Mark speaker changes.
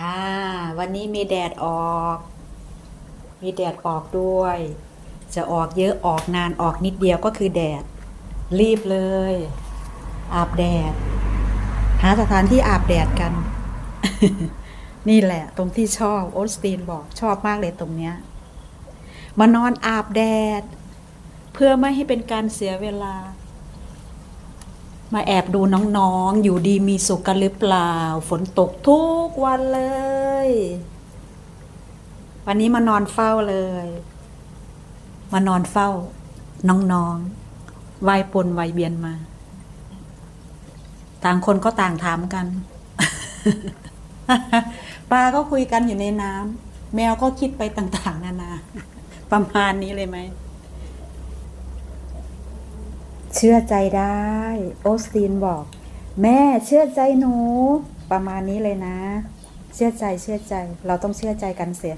Speaker 1: อ่า วันนี้มีแดดออก มีแดดออกด้วย จะออกเยอะออกนานออกนิดเดียวก็คือแดด รีบเลย อาบแดด หาสถานที่อาบแดดกัน นี่แหละ ตรงที่ชอบโอสตีนบอกชอบมากเลยตรงเนี้ย มานอนอาบแดด เพื่อไม่ให้เป็นการเสียเวลา มาแอบดูน้องๆ อยู่ดีมีสุขกันหรือเปล่า ฝนตกทุกวันเลย วันนี้มานอนเฝ้าเลย มานอนเฝ้า น้องๆวัยปนวัยเบียนมา ต่างคนก็ต่างถามกัน ปลาก็คุยกันอยู่ในน้ำแมวก็คิดไปต่าง ๆ นานา ประมาณนี้เลยไหม เชื่อใจได้ โอสตีนบอก แม่เชื่อใจหนู ประมาณนี้เลยนะ เชื่อใจเชื่อใจ เราต้องเชื่อใจกันเสีย